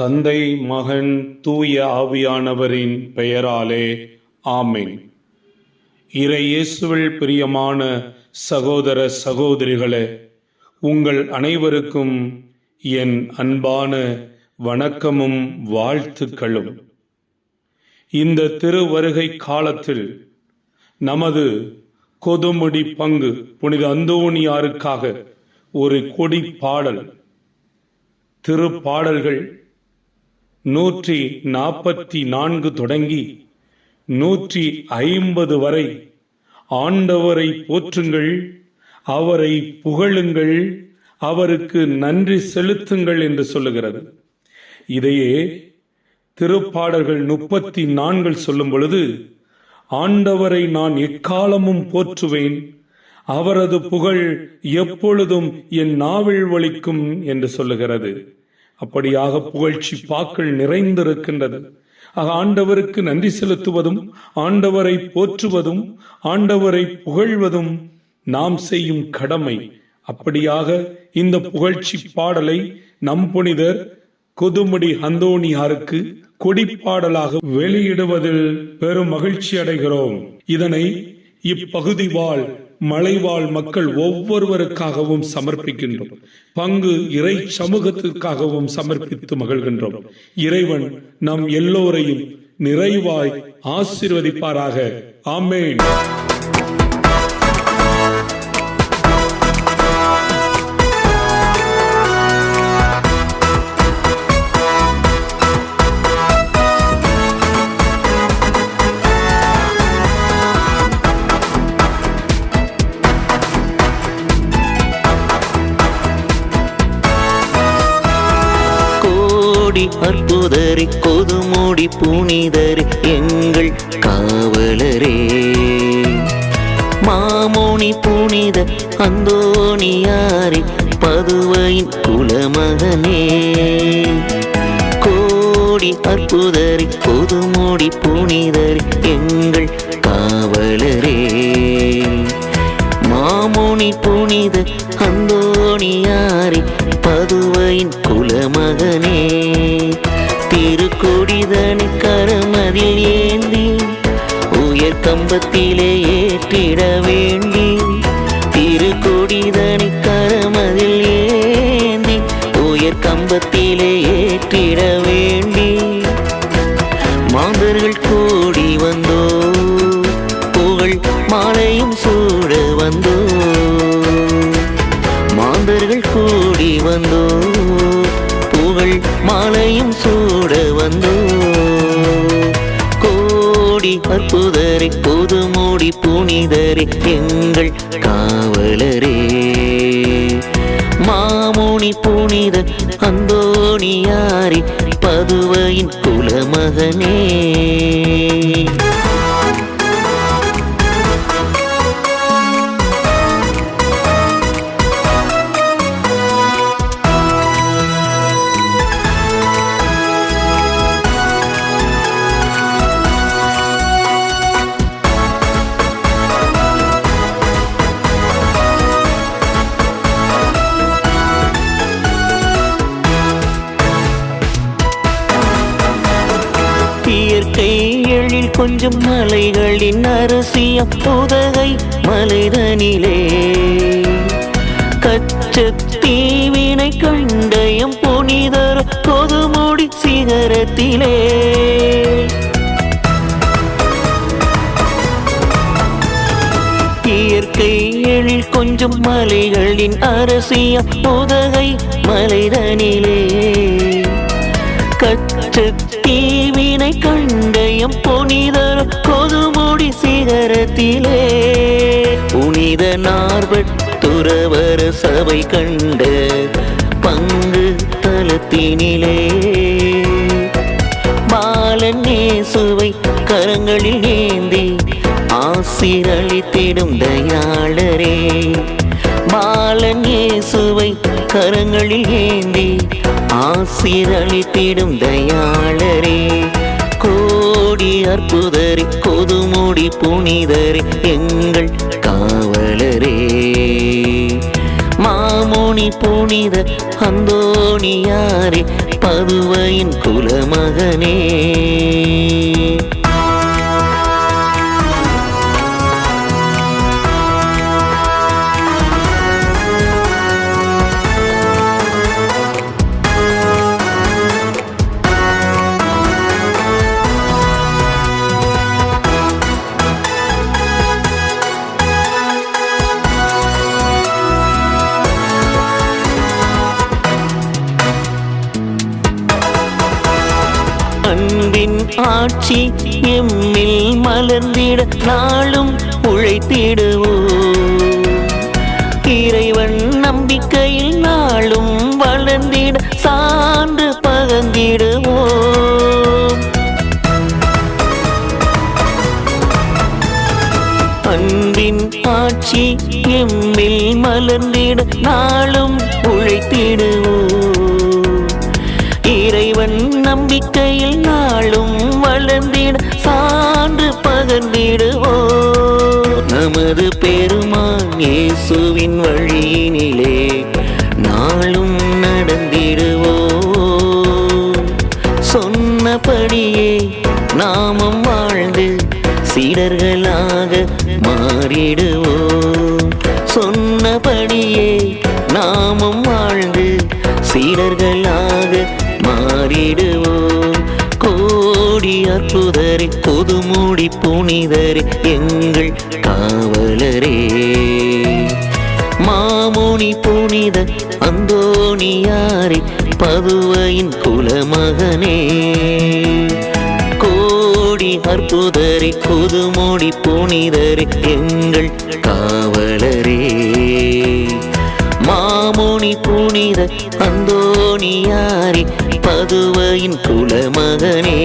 தந்தை மகன் தூய ஆவியானவரின் பெயராலே ஆமேன். இறை இயேசுவில் பிரியமான சகோதர சகோதரிகளே உங்கள் அனைவருக்கும் என் அன்பான வணக்கமும் வாழ்த்துக்களும். இந்த திருவருகை காலத்தில் நமது கொதுமுடி பங்கு புனித அந்தோணியாருக்காக ஒரு கொடி பாடல் திருப்பாடல்கள் நூற்றி நாற்பத்தி நான்கு தொடங்கி நூற்றி ஐம்பது வரை. ஆண்டவரை போற்றுங்கள் அவரை புகழுங்கள் அவருக்கு நன்றி செலுத்துங்கள் என்று சொல்லுகிறது. இதையே திருப்பாடல்கள் முப்பத்தி நான்கு சொல்லும் பொழுது ஆண்டவரை நான் எக்காலமும் போற்றுவேன் அவரது புகழ் எப்பொழுதும் என் நாவில் ஒழிக்கும் என்று சொல்லுகிறது. அப்படியாக புகழ்ச்சி பாக்கள் நிறைந்திருக்கின்றது. ஆக ஆண்டவருக்கு நன்றி செலுத்துவதும் ஆண்டவரை போற்றுவதும் ஆண்டவரை புகழ்வதும் நாம் செய்யும் கடமை. அப்படியாக இந்த புகழ்ச்சி பாடலை நம் புனிதர் கொதுமுடி அந்தோணியாருக்கு கொடிப்பாடலாக வெளியிடுவதில் பெரும் மகிழ்ச்சி அடைகிறோம். இதனை இப்பகுதி வாழ் மலைவாழ் மக்கள் ஒவ்வொருவருக்காகவும் சமர்ப்பிக்கின்றோம். பங்கு இறை சமூகத்திற்காகவும் சமர்ப்பித்து மகிழ்கின்றோம். இறைவன் நம் எல்லோரையும் நிறைவாய் ஆசிர்வதிப்பாராக. ஆமேன். அற்புதரி கொதுமூடி புனிதரி எங்கள் காவலரே. மாமோனி புனித அந்தோணியாரி பதுவையின் குலமகனே. கோடி அற்புதரி கொதுமூடி புனிதரி எங்கள் காவலரே. மாமோனி புனித அந்தோணியாரி பதுவையின் குலமகனே. திருக்கொடிதனி கரமதில் ஏந்தி உயர் கம்பத்திலே ஏற்றிட வேண்டி திருக்கொடிதனி கரமதில் ஏந்தி உயர் கம்பத்திலே ஏற்றிட வேண்டி மாந்தர்கள் கூடி வந்தோ புகழ் மாலையும் சூட வந்தோ. மாந்தர்கள் கூடி வந்தோ புகழ் மாலையும் சூ கூட வந்தோ கோடி அற்புதரை பொதுமூடி புனிதரே எங்கள் காவலரே. மாமுனி புனித அந்தோணியாரி பதுவையின் குலமகனே. கையெழில் கொஞ்சம் மலைகளின் அரசிய புதகை மலைதனிலே. கச்சத்தீவினை கண்டயம் புனிதர் கொதுமுடி சிகரத்திலே. இயற்கை எழில் கொஞ்சம் மலைகளின் அரசிய புதகை மலைதனிலே. கச்சத்தீவினை கண்டயம் புனிதர் கொதுமுடி சிகரத்திலே. புனித நார்வத்துறவர சபை கண்ட பங்கு தலத்தினிலே. பாலன் நேசுவை கரங்களில் ஏந்தி ஆசிரளித்திடும் தயாளரே. பாலன் இயேசுவை கரங்களில் ஏந்தி ஆசிரளித்திடும் தயாளரே. அற்புதரே கொதுமுடி புனிதரே எங்கள் காவலரே. மாமுனி புனித அந்தோணியாரே பதுவையின் குலமகனே. ஆட்சி எம்மில் மலர்ந்திட நாளும் உழைத்திடுவோம். இறைவன் நம்பிக்கையில் நாளும் வளர்ந்திட சான்று பகந்திடுவோம் அன்பின் ஆட்சி எம்மில் மலர்ந்திட நாளும் உழைத்திடுவோம். இறைவன் நம்பிக்கையில் நாளும் வளர்ந்திட சான்று பகர்ந்திடுவோ நமது பெருமான் இயேசுவின் வழியினிலே நாளும் நடந்திடுவோ சொன்னபடியே நாமும் வாழ்ந்து சீடர்களாக மாறிடுவோ சொன்னபடியே நாமும் வாழ்ந்து சீடர்களாக மாறிடுவோம் கோடி அற்புதரே புதுமூடி புனிதரே எங்கள் காவலரே. மாமுனி புனித அந்தோணியாரே பதுவையின் குலமகனே. கோடி அற்புதரே புதுமூடி புனிதரே எங்கள் காவலரே. மாமுனி புனித அந்தோணியாரி பதுவையின் குலமகனே.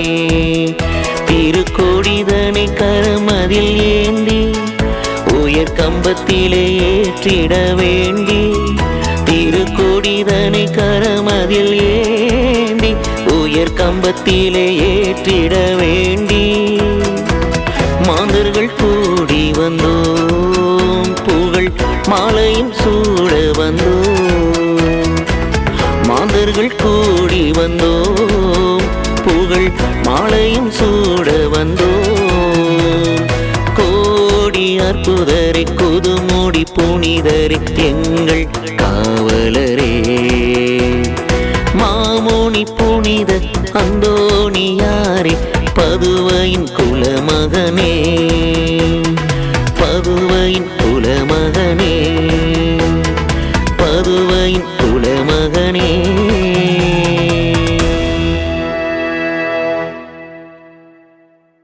திருக்கொடிதனை கரமதில் ஏந்தி உயர் கம்பத்திலே ஏற்றிட வேண்டி திருக்கொடிதனை கரமதில் ஏந்தி உயர் கம்பத்திலே ஏற்றிட வேண்டி. மாந்தர்கள் கூ வந்தோம். புகழ் மாலையும் சூட வந்தோம். கோடி அற்புதரை குதுமூடி புனிதரை எங்கள் காவலரே. மாமோனி புனித அந்தோணியாரே பதுவையின் குலமகனே.